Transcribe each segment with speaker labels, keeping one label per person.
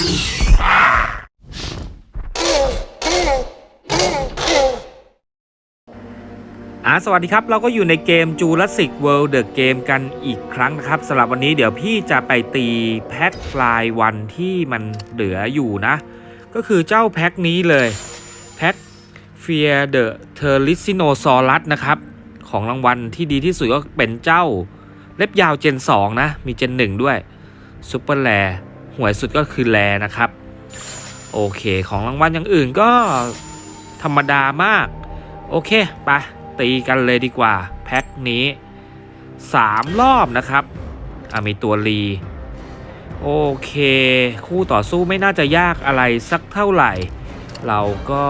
Speaker 1: อ่าสวัสดีครับ เราก็อยู่ในเกม Jurassic World The Game กันอีกครั้งนะครับสำหรับวันนี้เดี๋ยวพี่จะไปตีแพ็ครายวันที่มันเหลืออยู่นะ ก็คือเจ้าแพ็คนี้เลย แพ็ค Fear the t e r r i s i n o s a u r u s นะครับ ของรางวัลที่ดีที่สุดก็เป็นเจ้า เล็บยาวเจน 2 นะ มีเจน 1 ด้วยซูเปอร์แล หวยสุดก็คือแลนะครับ โอเคของรางวัลอย่างอื่นก็ธรรมดามาก โอเคไปตีกันเลยดีกว่า แพ็คนี้ 3 รอบนะครับอะมีตัวรีโอเค คู่ต่อสู้ไม่น่าจะยากอะไรสักเท่าไหร่ เราก็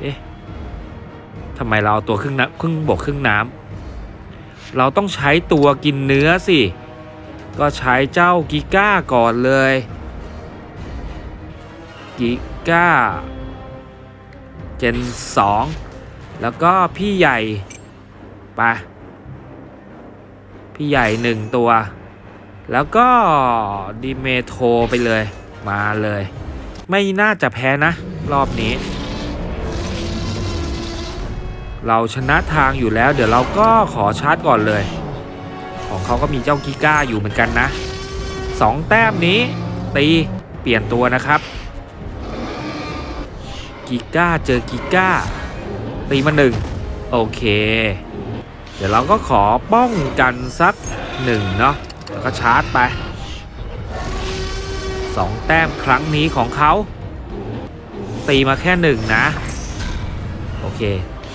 Speaker 1: เอ๊ะทำไมเราเอาตัวครึ่งน้ำครึ่งบกครึ่งน้ำเราต้องใช้ตัวกินเนื้อสิ ก็ใช้เจ้ากิก้าก่อนเลยกิก้าเจน 2 แล้วก็พี่ใหญ่ไปพี่ใหญ่หนึ่งตัว แล้วก็ดิเมโทรไปเลยมาเลย ไม่น่าจะแพ้นะ รอบนี้ เราชนะทางอยู่แล้ว เดี๋ยวเราก็ขอชาร์จก่อนเลย ของเขาก็มีเจ้ากิก้าอยู่เหมือนกันนะสองแต้มนี้ ตีเปลี่ยนตัวนะครับ กิก้าเจอกิก้า ตีมาหนึ่งโอเค เดี๋ยวเราก็ขอป้องกันสักหนึ่งเนาะแล้วก็ชาร์จไปสองแต้มครั้งนี้ของเขา ตีมาแค่หนึ่งนะ โอเค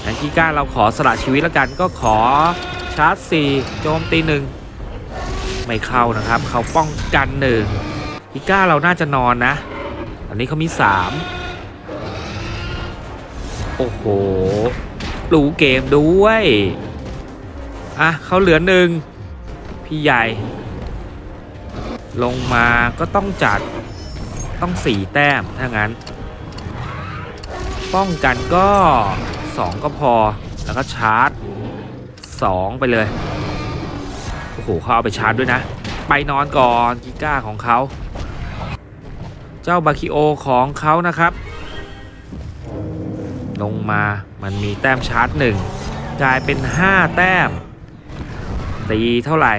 Speaker 1: งั้นกิก้าเราขอสละชีวิตแล้วกันก็ขอ ชาร์จสี่โจมตีหนึ่งไม่เข้านะครับ เขาป้องกันหนึ่งกิก้าเราน่าจะนอนนะ ตอนนี้เขามีสามโอ้โหรู้เกมด้วย อะเขาเหลือหนึ่งพี่ใหญ่ ลงมาก็ต้องจัดต้องสี่แต้ม ถ้างั้น ป้องกันก็สองก็พอแล้วก็ชาร์จ สองไปเลย โอ้โหเขาเอาไปชาร์จด้วยนะ ไปนอนก่อนกิก้าของเขา เจ้าบาคิโอของเขานะครับ ลงมามันมีแต้มชาร์จหนึ่งกลายเป็น 5 แต้ม ตีเท่าไหร่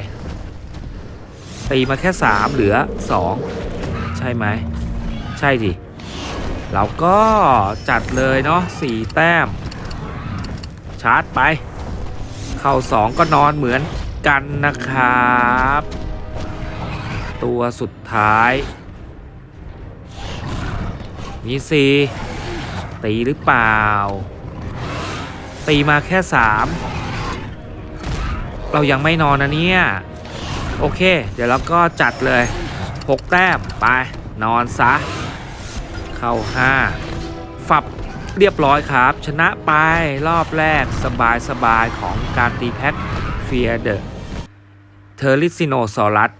Speaker 1: ตีมาแค่ 3 เหลือ 2 ใช่ไหม ใช่ดิเราก็จัดเลยเนาะ4แต้ม ชาร์จไป เข้า2ก็นอนเหมือนกันนะครับ ตัวสุดท้าย มีสี่ตีหรือเปล่า ตีมาแค่สามเรายังไม่นอนนะเนี่ย โอเค เดี๋ยวเราก็จัดเลย6แต้ม ไป นอนซะ เข้า5ฝับ เรียบร้อยครับ ชนะไปรอบแรกสบายสบายๆของการตีแพ็คเฟียเดอร์เทอริซิโนซอรัส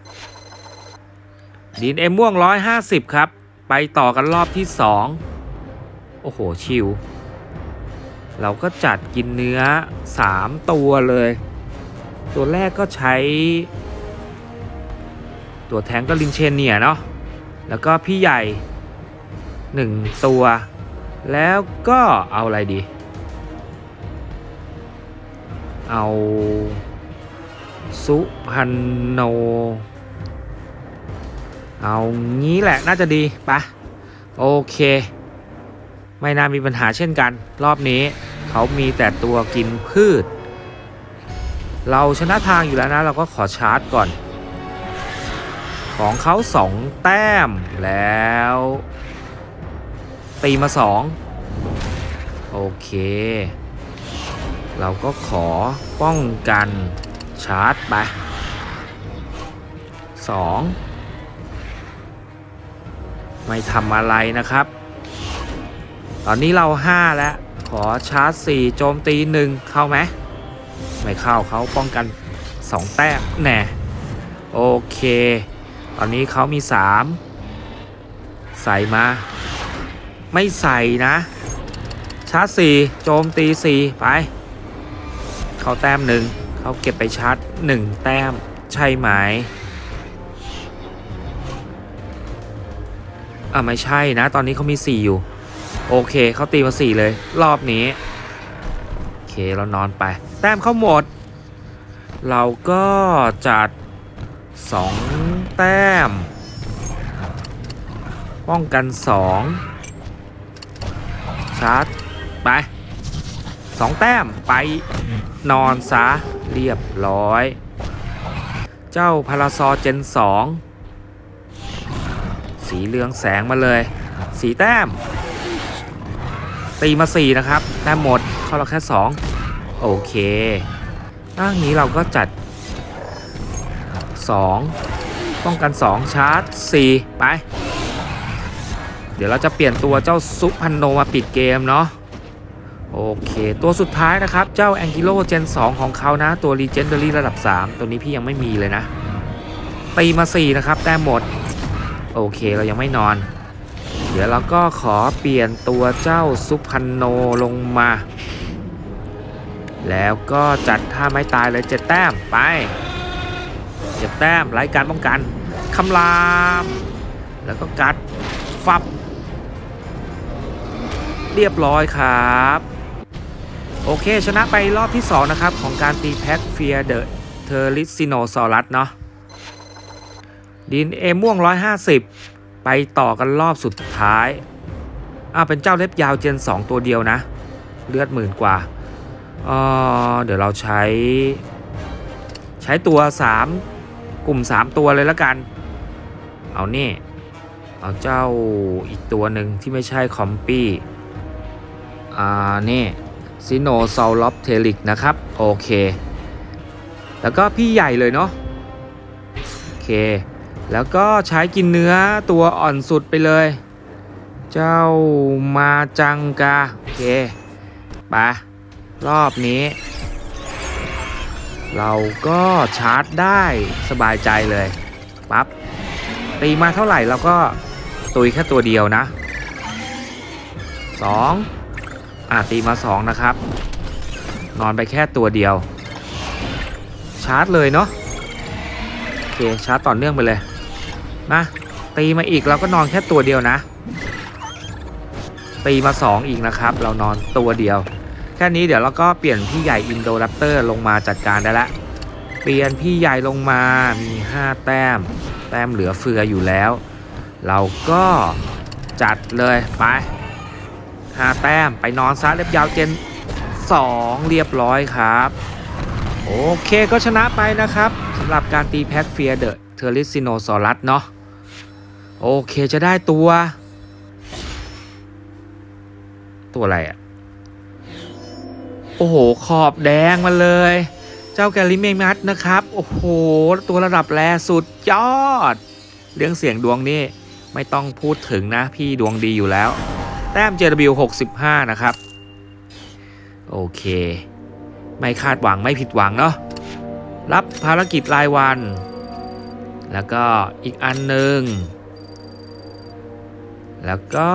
Speaker 1: ดินเอ็มม่วง 150 ครับ ไปต่อกันรอบที่ 2 โอ้โห ชิว เราก็จัดกินเนื้อ 3 ตัวเลย ตัวแรกก็ใช้ ตัวแทงก็ลินเชนเนียเนาะแล้วก็พี่ใหญ่ 1 ตัว แล้วก็เอาอะไรดี เอา สุพันโน เอางี้แหละน่าจะดีปะโอเค ไม่น่ามีปัญหาเช่นกัน รอบนี้เขามีแต่ตัวกินพืช เราชนะทางอยู่แล้วนะ เราก็ขอชาร์จก่อน ของเขาสองแต้มแล้ว ตีมาสองโอเค เราก็ขอป้องกันชาร์จไปสองไม่ทำอะไรนะครับ ตอนนี้เรา 5 แล้ว ขอชาร์จ 4 โจมตี 1 เข้าไหม ไม่เข้าเขาป้องกัน 2 แต้มแน่โอเค ตอนนี้เขามี 3 ใส่มา ไม่ใส่นะ ชาร์จ4โจมตี4ไป เขาแต้มหนึ่งเขาเก็บไปชาร์จ1แต้มใช่ไหมอะไม่ใช่นะ ตอนนี้เขามี 4 อยู่ โอเคเขาตีมา 4 เลย รอบนี้ โอเคเรานอนไป แต้มเขาหมด เราก็จัด 2 แต้ม ป้องกัน 2 ชาร์จ ไป2แต้มไปนอนซะเรียบร้อย เจ้าพาราซอเจน2สีเหลืองแสงมาเลย สีแต้ม ตีมา4นะครับ แต้มหมดเข้าเราแค่2โอเคร่างนี้เราก็จัด2ป้องกัน2ชาร์จ4ไป ดี๋ยวเราจะเปลี่ยนตัวเจ้าซุพันโนมาปิดเกมเนาะโอเค ตัวสุดท้ายนะครับ เจ้า a n g ิโ o เจน 2 ของเขานะ ตัว Legendary ระดับ 3 ตัวนี้พี่ยังไม่มีเลยนะตีมา 4 นะครับแต้มหมด โอเคเรายังไม่นอน เดี๋ยวเราก็ขอเปลี่ยนตัวเจ้าซุพันโนลงมา แล้วก็จัดท่าไม้ตายเลยเจ็ดแต้มไปเจ็ดแต้มไร้การป้องกันคำราม แล้วก็กัดฟับ เรียบร้อยครับ โอเค ชนะไปรอบที่ 2 นะครับ ของการตีแพ็กเฟียเดอะเทอริซิโนซอรัสเนาะดินเอม่วง 150 ไปต่อกันรอบสุดท้ายอ่าเป็นเจ้าเล็บยาวเจน 2 ตัวเดียวนะ เลือดหมื่นกว่าเออเดี๋ยวเราใช้ ใช้ตัว 3 กลุ่ม 3 ตัวเลยละกัน เอานี่ เอาเจ้าอีกตัวหนึ่งที่ไม่ใช่คอมปี้ อ่านี่ซิโนซอลล็อปเทลิกนะครับ โอเค แล้วก็พี่ใหญ่เลยเนาะโอเค แล้วก็ใช้กินเนื้อตัวอ่อนสุดไปเลย เจ้ามาจังกา โอเคไปรอบนี้ เราก็ชาร์จได้สบายใจเลยปั๊บตีมาเท่าไหร่เราก็ตุยแค่ตัวเดียวนะ 2 อะตีมา 2 นะครับ นอนไปแค่ตัวเดียว ชาร์จเลยเนาะโอเคชาร์จต่อเนื่องไปเลยมาตีมาอีกเราก็นอนแค่ตัวเดียวนะ ตีมา 2 อีกนะครับ เรานอนตัวเดียว แค่นี้เดี๋ยวเราก็เปลี่ยนพี่ใหญ่อินโดรัปเตอร์ลงมาจัดการได้ละเปลี่ยนพี่ใหญ่ลงมามี 5 แต้ม แต้มเหลือเฟืออยู่แล้ว เราก็จัดเลยไป หาแต้มไปนอนซะเล็บยาวเจน 2 เรียบร้อยครับ โอเคก็ชนะไปนะครับสำหรับการตีแพ็กเฟียเดอะเทอริซิโนซอรัสเนาะโอเคจะได้ตัว ตัวอะไรอะโอ้โห ขอบแดงมาเลย เจ้าแกลิเมมัสนะครับ โอ้โห ตัวระดับแรสุดยอด เรื่องเสียงดวงนี่ ไม่ต้องพูดถึงนะพี่ดวงดีอยู่แล้ว แต้ม JW 65 นะครับ โอเค ไม่คาดหวังไม่ผิดหวังเนาะรับภารกิจรายวัน แล้วก็อีกอันหนึ่ง แล้วก็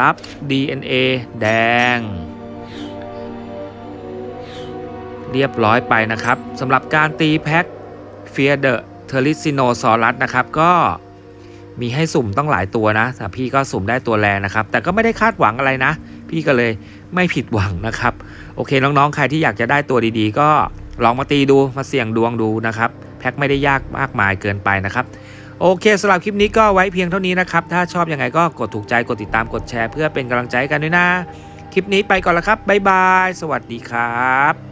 Speaker 1: รับ DNA แดง เรียบร้อยไปนะครับสำหรับการตีแพ็คเฟียเดอะเทอริซิโนซอรัสนะครับก็ มีให้สุ่มต้องหลายตัวนะแต่พี่ก็สุ่มได้ตัวแรงนะครับ แต่ก็ไม่ได้คาดหวังอะไรนะ พี่ก็เลยไม่ผิดหวังนะครับ โอเคน้องๆ ใครที่อยากจะได้ตัวดีๆ ก็ลองมาตีดูมาเสี่ยงดวงดูนะครับ แพ็คไม่ได้ยากมากมายเกินไปนะครับ โอเคสำหรับคลิปนี้ก็ไว้เพียงเท่านี้นะครับ ถ้าชอบยังไงก็กดถูกใจกดติดตามกดแชร์เพื่อเป็นกำลังใจกันด้วยนะ คลิปนี้ไปก่อนละครับบ๊ายบาย สวัสดีครับ